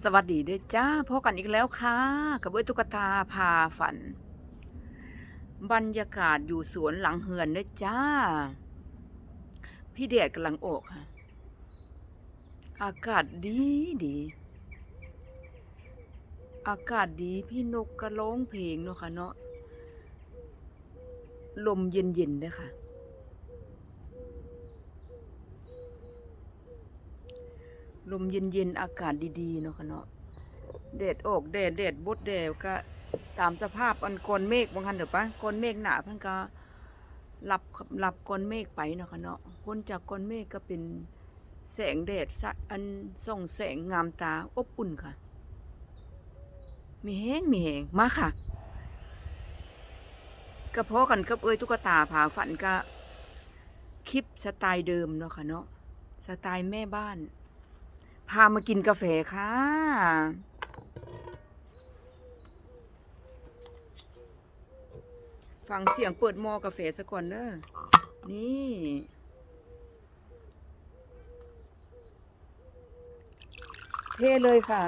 สวัสดีด้วยจ้าพบกันอีกแล้วค่ะ กับเอ้ยตุ๊กตาพาฝัน บรรยากาศอยู่สวนหลังเฮือนด้วยจ้า พี่เดชกำลังออกค่ะ อากาศดีดี อากาศดีพี่นกก็ร้องเพลงเนาะค่ะเนาะลมเย็นๆด้วยค่ะ ลมเย็นๆอากาศดีๆเนาะค่ะเนาะแดดออกแดดแดดบดแดดก็ตามสภาพอันก้อนเมฆบางคันเถอะปะก้อนเมฆหนาเพิ่นก็รับรับก้อนเมฆไปเนาะค่ะเนาะพ้นจากก้อนเมฆก็เป็นแสงแดดสะอันส่องแสงงามตาอบอุ่นค่ะ มีแห้งมีแห้งมาค่ะก็พอกันกับเอ้ยตุ๊กตาผาฝันก็คลิปสไตล์เดิมเนาะค่ะเนาะสไตล์แม่บ้าน พามากินกาแฟค่ะ ฟังเสียงเปิดหม้อกาแฟซะก่อนเด้อ นี่ เทเลยค่ะ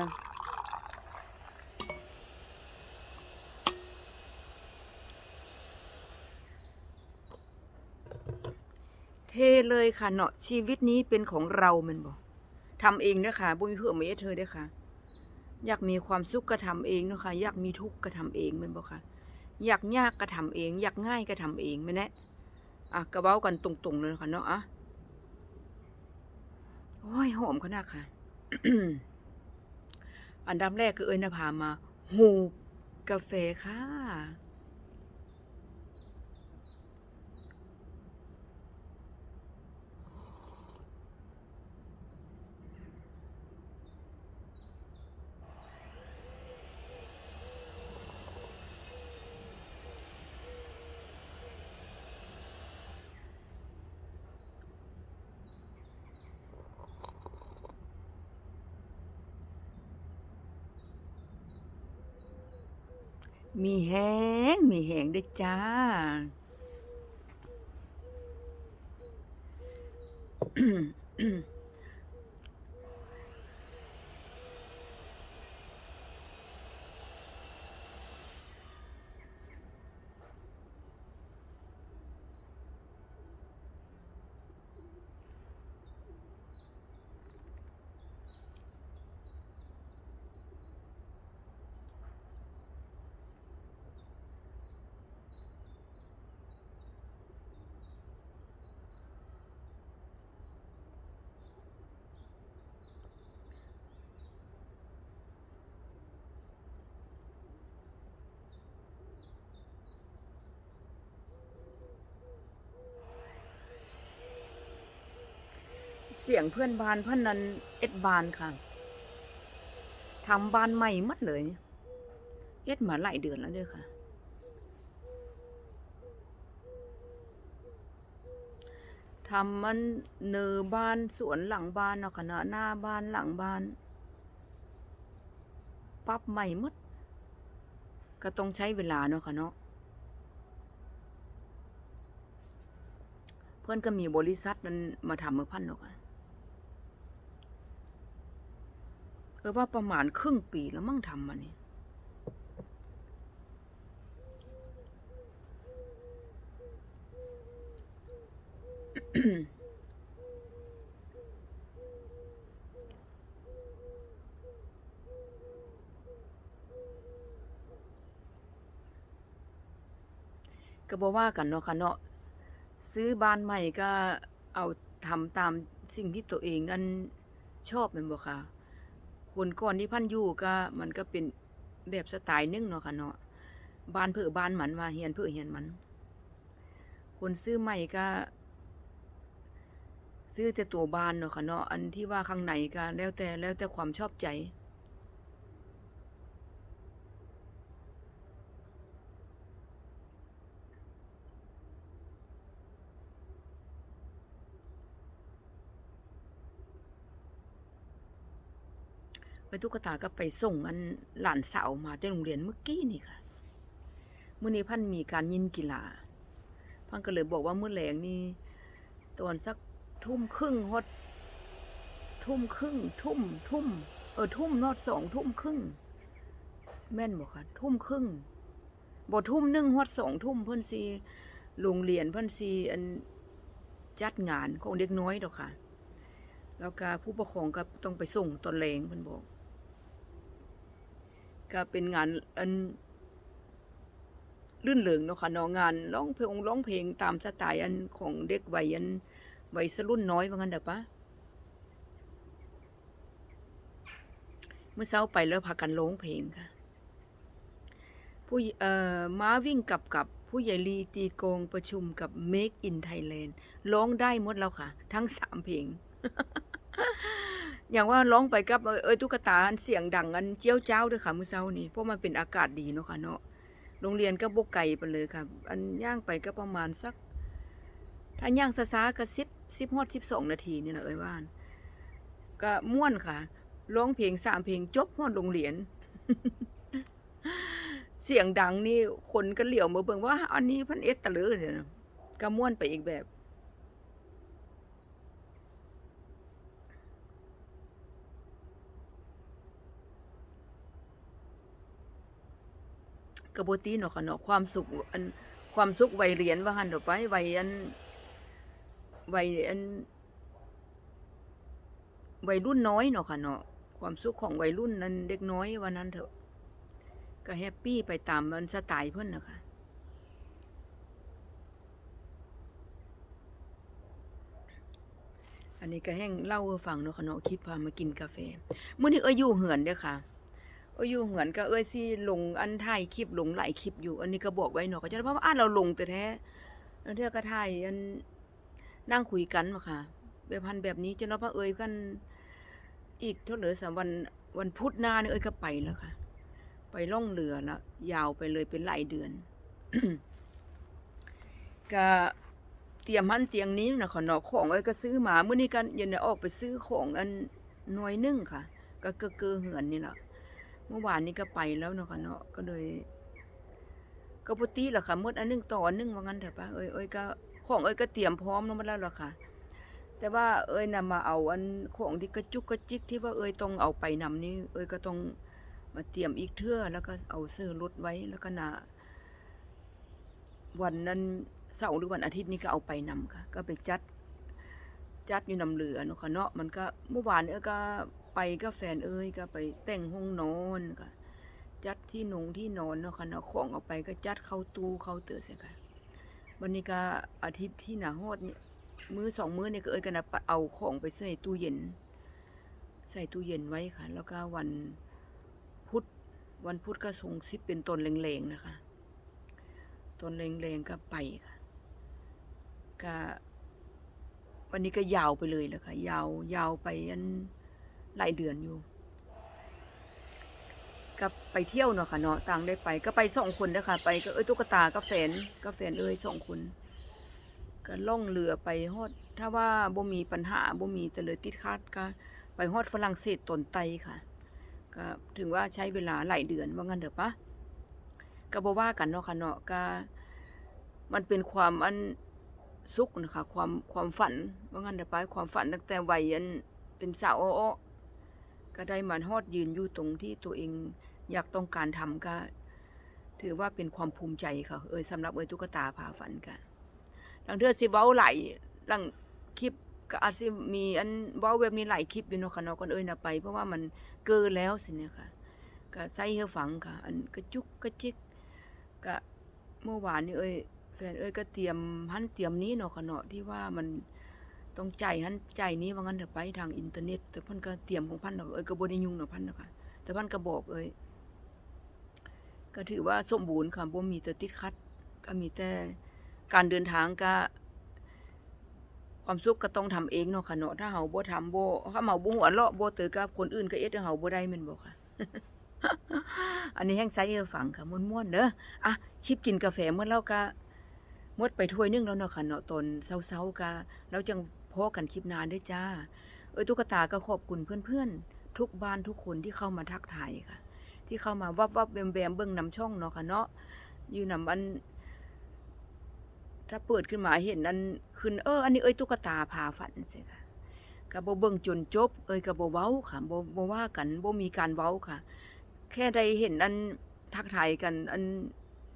เทเลยค่ะเนาะชีวิตนี้เป็นของเรามันบอก ทำเองนะค่ะบุญเพื่อไม่ให้เธอด้อค่ะ อยากมีความสุขก็ทำเองนะคะอยากมีทุกข์ก็ทำเองมันบอกค่ะ อยากยากก็ทำเอง อยากง่ายก็ทำเองแม่นแน่อะกระเบ้ากันตรงๆเลยค่ะเนาะอะโอ้ยหอมขนาดค่ะ อันดับแรกคือเอ้ยนภามาหูกาแฟค่ะ มีแห้งมีแห้งด้วยจ้า เสียงเพื่อนบ้านเพื่อนนั้นเอ็ดบานค่ะทำบ้านใหม่มัดเลย เอ็ดมาหลายเดือนแล้วด้อค่ะ ทำมันเนือบ้านสวนหลังบ้านเนาะค่ะเนาะหน้าบ้านหลังบ้าน ปรับใหม่หมดก็ต้องใช้เวลาเนาะค่ะเนาะเพื่อนก็มีบริษัทนั้นมาทำเมื่อพันเนาะค่ะ เออว่าประมาณครึ่งปีแล้วมั่งทำมานี่ก็บอกว่ากันเนาะค่ะเนาะซื้อบ้านใหม่ก็เอาทำตามสิ่งที่ตัวเองอันชอบแม่นบ่ค่ะ คนก่อนที่พันอยู่ก็มันก็เป็นแบบสไตล์นึงเนาะค่ะเนาะบ้านเพื่อบ้านมันว่าเฮียนเพื่อเฮียนมัน คนซื้อใหม่ก็ ซื้อแต่ตัวบ้านเนาะค่ะเนาะอันที่ว่าข้างในก็แล้วแต่แล้วแต่ความชอบใจ ไปตุ๊กตาก็ไปส่งอันหลานสาวมาที่โรงเรียนเมื่อกี้นี่ค่ะเมื่อนี้พันมีการยินกีฬา พันก็เลยบอกว่าเมื่อแหลงนี่ตอนสักทุ่มครึ่งฮดทุ่มครึ่ง ทุ่มทุ่มเออทุ่มนอดสองทุ่มครึ่ง แม่นบ่คะทุ่มครึ่งบ่ทุ่มหนึ่งฮอดสองทุ่มเพิ่อนสิโรงเรียนเพิ่อนสิอันจัดงานของเด็กน้อยดอกค่ะ แล้วก็ผู้ปกครองก็ต้องไปส่งตอนแรงเพิ่นบอก ก็เป็นงานอันลื่นเริงเนาะค่ะเนาะงานร้องเพลงร้องเพลงตามสไตล์อันของเด็กวัยอันวัยสรุ่นน้อยว่างั้นเด้อปะเมื่อเช้าไปแล้วพากันร้องเพลงค่ะ ผู้เอ่อม้าวิ่งกับกับผู้ใหญ่ลีตีกองประชุมกับ Make in Thailand ร้องได้หมดแล้วค่ะ ทั้งสามเพลง อย่างว่าร้องไปกับเอ่อเอ้ยตุ๊กตาอันเสียงดังอันเจียวเจ้าด้วยค่ะมื้อเช้านี้เพราะมันเป็นอากาศดีเนาะค่ะเนาะโรงเรียนก็บ่ไกลไปเลยค่ะ อันย่างไปก็ประมาณสัก ถ้าย่างช้าๆก็10 10ฮอด12นาทีนี่แหละเอ้ยว่านก็ม่วนค่ะร้องเพลงสามเพลงจบฮอดโรงเรียน เสียงดังนี่คนก็เหลียวมาเบิ่งว่า อันนี้เพันเอสตะเลือเนี่ยนะก็ม่วนไปอีกแบบ กระโบตีเนาะค่ะเนาะความสุขอันความสุขวัยเรียนว่าหันดอกไปวัยอันวัยอันวัยรุ่นน้อยเนาะค่ะเนาะความสุขของวัยรุ่นนั้นเด็กน้อยวันนั้นเถอะ ก็แฮปปี้ไปตามมันสไตล์เพิ่อนนะคะอันนี้ก็แห้งเล่าให้ฟังเนาะค่ะเนาะคลิปพามากินกาแฟเมื้อนี้เอ้ยอยู่เหือนเด้อค่ะ เอ้ยอยู่เหือนก็เอ้ยสิลงอันถ่ายคลิปลงหลายคลิปอยู่ อันนี้ก็บอกไว้เนาะก็จะเพราะว่าอ่านเราลงแต่แท้แล้วเทื่อก็ถ่ายอันนั่งคุยกันมาค่ะ แบบพันแบบนี้จะเนาะว่าเอ้ยกัน อีกเท่าเหลือสามวันวันพุธหน้านี่เอ้ยก็ไปแล้วค่ะ ไปล่องเรือแล้วยาวไปเลยเป็นหลายเดือนก็เตรียมหันเตียงนี้นะขอเนาะของเอ้ยก็ซื้อมาเมื่อนี้กันยันออกไปซื้อของอันน้อยนึ่งค่ะ ก็เกอเกอเหือนนี่แหละ เมื่อวานนี้ก็ไปแล้วเนาะค่ะเนาะก็เลยก็ปกติแหละค่ะมดอันนึงต่ออันนึงว่างั้นเถอะปะเอ้ยเอ้ยก็ของเอ้ยก็เตรียมพร้อมแล้วมาแล้วล่ะค่ะ แต่ว่าเอ้ยนำมาเอาอันของที่กระจุกกระจิกที่ว่าเอ้ยต้องเอาไปนำนี่เอ้ยก็ต้องมาเตรียมอีกเทื่อแล้วก็เอาเสื้อรถไว้แล้วก็นาวันนั้นเสาร์หรือวันอาทิตย์นี้ก็เอาไปนำค่ะ ก็ไปจัดจัดอยู่นำเรือเนาะค่ะเนาะมันก็เมื่อวานเอ้ยก็ ไปก็แฟนเอ้ยก็ไปแต่งห้องนอนค่ะ จัดที่นงที่นอนเนาะค่ะเนาะของเอาไปก็จัดเข้าตู้เข้าเตือเสียค่ะวันนี้ก็อาทิตย์ที่หนาฮอดเนี่ยมื้อสองมื้อเนี่ยก็เอ้ยก็นะเอาของไปใส่ตู้เย็น ใส่ตู้เย็นไว้ค่ะ แล้วก็วันพุธวันพุธก็ส่งซิปเป็นตนแรงๆนะคะตนแรงๆก็ไปค่ะก็วันนี้ก็ยาวไปเลยแหละค่ะ ยาวยาวไปอัน หลายเดือนอยู่ก็ไปเที่ยวเนาะค่ะเนาะต่างได้ไป ก็ไปสองคนนะคะไปก็เอ้ยตุ๊กตาก็แฟนก็แฟนเอ้ยสองคน ก็ล่องเรือไปฮอด ถ้าว่าบ่มีปัญหาบ่มีแต่เลยติดขัดก็ไปฮอดฝรั่งเศสตนไตค่ะ ก็ถึงว่าใช้เวลาหลายเดือนว่างั้นเถอะปะก็บ่ว่ากันเนาะค่ะเนาะก็มันเป็นความอันสุขนะคะความความฝันว่างั้นเถอะปะความฝันตั้งแต่วัยอันเป็นสาวอ้อ ก็ได้มาฮอดยืนอยู่ตรงที่ตัวเองอยากต้องการทำก็ ถือว่าเป็นความภูมิใจค่ะ เอ้ยสำหรับเอ้ยตุ๊กตาพาฝันค่ะลังเทื่อสิเว้าไหลายลังคลิปก็อาจสิมีอันเว้าแบบนี้หลายคลิปอยู่เนาะค่ะเนาะก่อนเอ้ยนะไป เพราะว่ามันเกินแล้วสิเนี่ยค่ะ ก็ใส่ให้ฟังค่ะ อันกระจุกกระจิกก็เมื่อวานนี่เอ้ยแฟนเอ้ยก็เตรียมหันเตรียมนี้เนาะค่ะเนาะที่ว่ามัน ต้องจ่ายหันจ่ายนี้ว่างั้นเถอะไปทางอินเทอร์เน็ต แต่พิ่นก็เตรียมของพันเนาะเอ้ยก็บ่ได้ยุ่งเนาะพันเนาะค่ะแต่พันก็บอกเอ้ยก็ถือว่าสมบูรณ์ค่ะบ่มีแต่ติดขัด ก็มีแต่การเดินทางก็ ความสุขก็ต้องทำเองเนาะค่ะเนาะถ้าเฮาบ่ทำบ่ถ้าเฮาบ่หัวเราะบ่เตอกับคนอื่นก็เอ็ดเฮาบ่ได้แม่นบ่ค่ะอันนี้แห้งไซเออฟังค่ะม่วนๆเด้ออะคลิปกินกาแฟเมื่อแล้วก็มดไปถ้วยนึงแล้วเนาะค่ะเนาะตอนเช้าๆก็แล้วจัง พอกันคลิปนาเด้อจ้า เอ้ยตุ๊กตาก็ขอบคุณเพื่อนๆ ทุกบ้านทุกคนที่เข้ามาทักทายค่ะ ที่เข้ามาวับวับแวมแวมเบิ่งนำช่องเนาะค่ะเนาะอยู่นำอัน ถ้าเปิดขึ้นมาเห็นอันขึ้นเอออันนี้เอ้ยตุ๊กตาพาฝันสิค่ะก็บ่เบิ่งจนจบ เอ้ยก็บ่เว้าค่ะบ่บ่ว่ากันโบมีการเว้าค่ะ แค่ได้เห็นอันทักทายกันอัน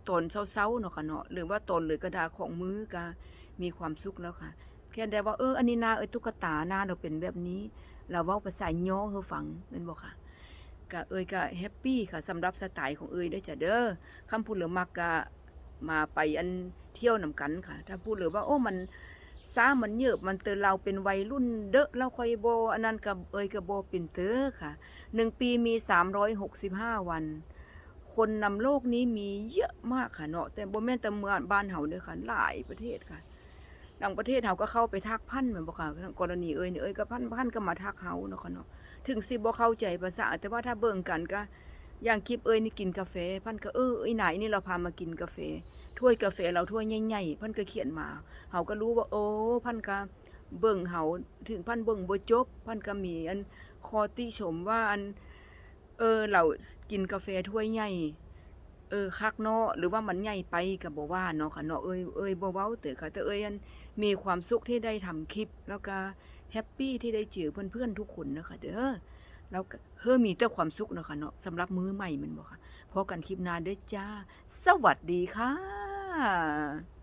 ตอนเช้าๆเนาะค่ะเนาะหรือว่าตอนหรือกระดาของมือก็มีความสุขแล้วค่ะ แค่ได้ว่าเอออันนี้นาเอ้ยตุ๊กตานาเราเป็นแบบนี้ เราเว้าภาษาย่อให้ฟังแม่นบ่ค่ะก็เอ้ยก็แฮปปี้ค่ะสำหรับสไตล์ของเอ้ยเด้จ้ะเด้อคำพูดเหลือมักก็มาไปอันเที่ยวนำกันค่ะ ถ้าพูดเหลือว่าโอ้มันซ้ามันเยิบมันเตือเราเป็นวัยรุ่นเด้อเราคอยบ่อันนั้นก็เอ้ยก็บ่เป็นเด้อค่ะหนึ่งปีมี365วัน คนนำโลกนี้มีเยอะมากค่ะเนาะแต่บ่แม่นแต่เมืองบ้านเฮาเด้อค่ะหลายประเทศค่ะ ต่างประเทศเฮาก็เข้าไปทักพันแม่นบ่ค่ะกรณีเอ้ยเอ้ยก็พันพันก็มาทักเฮาเนาะค่ะเนาะถึงสิบ่เข้าใจภาษา แต่ว่าถ้าเบิ่งกันก็อย่างคลิปเอ้ยนี่กินกาแฟ พันก็เออไอ้ไหนนี่เราพามากินกาแฟถ้วยกาแฟเราถ้วยใหญ่ๆพันก็เขียนมาเฮาก็รู้ว่าโอ้พันก็เบิ่งเฮาถึงพันเบิ่งบ่จบ พันก็มีอันคอติชมว่าอันเออเรากินกาแฟถ้วยใหญ่ เออคักเนาะหรือว่ามันใหญ่ไปก็บ่ว่าเนาะค่ะเนาะเอ้ยเอ้ยบ่เว้าเตอค่ะแต่เอ้ยอันมีความสุขที่ได้ทำคลิป แล้วก็แฮปปี้ที่ได้เจอเพื่อนๆทุกคนนะคะเด้อแล้วเฮ้อมีแต่ความสุขเนาะค่ะเนาะสำหรับมื้อใหม่มันบ่ค่ะพอกันคลิปหน้าเด้อจ้า สวัสดีค่ะ